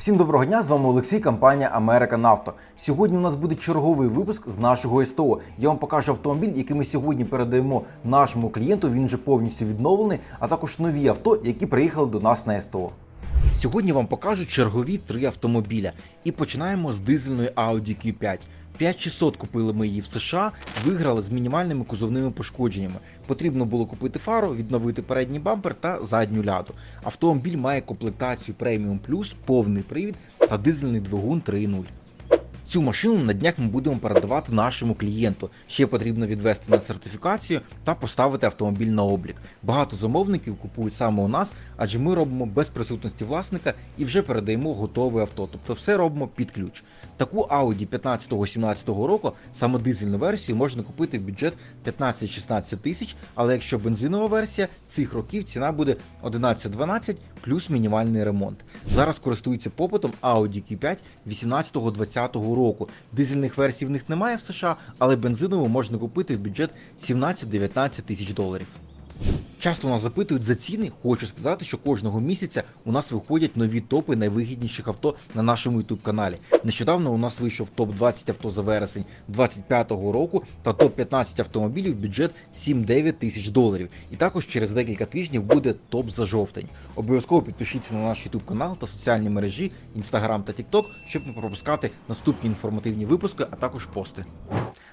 Всім доброго дня! З вами Олексій, компанія Америка Нафто. Сьогодні у нас буде черговий випуск з нашого СТО. Я вам покажу автомобіль, який ми сьогодні передаємо нашому клієнту. Він вже повністю відновлений, а також нові авто, які приїхали до нас на СТО. Сьогодні вам покажу чергові три автомобіля. І починаємо з дизельної Audi Q5. 5600 купили ми її в США, виграли з мінімальними кузовними пошкодженнями. Потрібно було купити фару, відновити передній бампер та задню ляду. Автомобіль має комплектацію Premium Plus, повний привід та дизельний двигун 3.0. Цю машину на днях ми будемо передавати нашому клієнту. Ще потрібно відвести на сертифікацію та поставити автомобіль на облік. Багато замовників купують саме у нас, адже ми робимо без присутності власника і вже передаємо готове авто. Тобто все робимо під ключ. Таку Audi 15-17 року, саме дизельну версію, можна купити в бюджет 15-16 тисяч, але якщо бензинова версія цих років ціна буде 11-12 плюс мінімальний ремонт. Зараз користуються попитом Audi Q5 18-20 року. Дизельних версій в них немає в США, але бензинову можна купити в бюджет 17-19 тисяч доларів. Часто нас запитують за ціни. Хочу сказати, що кожного місяця у нас виходять нові топи найвигідніших авто на нашому youtube каналі. Нещодавно у нас вийшов топ 20 авто за вересень 2025 року та топ 15 автомобілів бюджет 7-9 тисяч доларів. І також через декілька тижнів буде топ за жовтень. Обов'язково підпишіться на наш youtube канал та соціальні мережі Instagram та TikTok, щоб не пропускати наступні інформативні випуски, а також пости.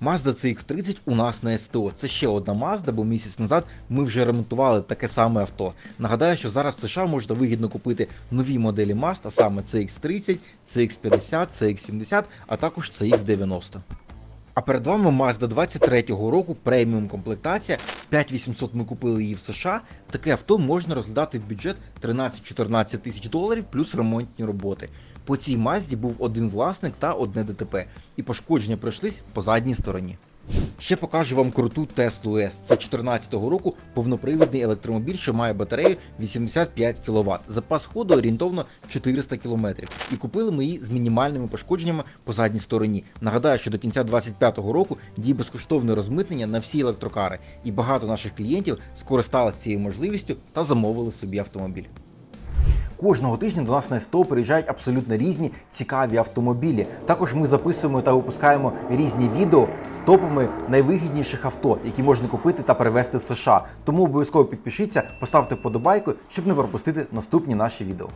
Mazda CX-30 у нас на СТО. Це ще одна Mazda, бо місяць назад ми вже ремонтували таке саме авто. Нагадаю, що зараз в США можна вигідно купити нові моделі Mazda, саме CX-30, CX-50, CX-70, а також CX-90. А перед вами Mazda 23-го року преміум комплектація. 5800 ми купили її в США. Таке авто можна розглядати в бюджет 13-14 тисяч доларів плюс ремонтні роботи. По цій Мазді був один власник та одне ДТП, і пошкодження пройшлись по задній стороні. Ще покажу вам круту Tesla S. Це 14-го року повнопривідний електромобіль, що має батарею 85 кВт. Запас ходу орієнтовно 400 км. І купили ми її з мінімальними пошкодженнями по задній стороні. Нагадаю, що до кінця 25-го року діє безкоштовне розмитнення на всі електрокари, і багато наших клієнтів скористалися цією можливістю та замовили собі автомобіль. Кожного тижня до нас на СТО приїжджають абсолютно різні цікаві автомобілі. Також ми записуємо та випускаємо різні відео з топами найвигідніших авто, які можна купити та перевезти з США. Тому обов'язково підпишіться, поставте вподобайку, щоб не пропустити наступні наші відео.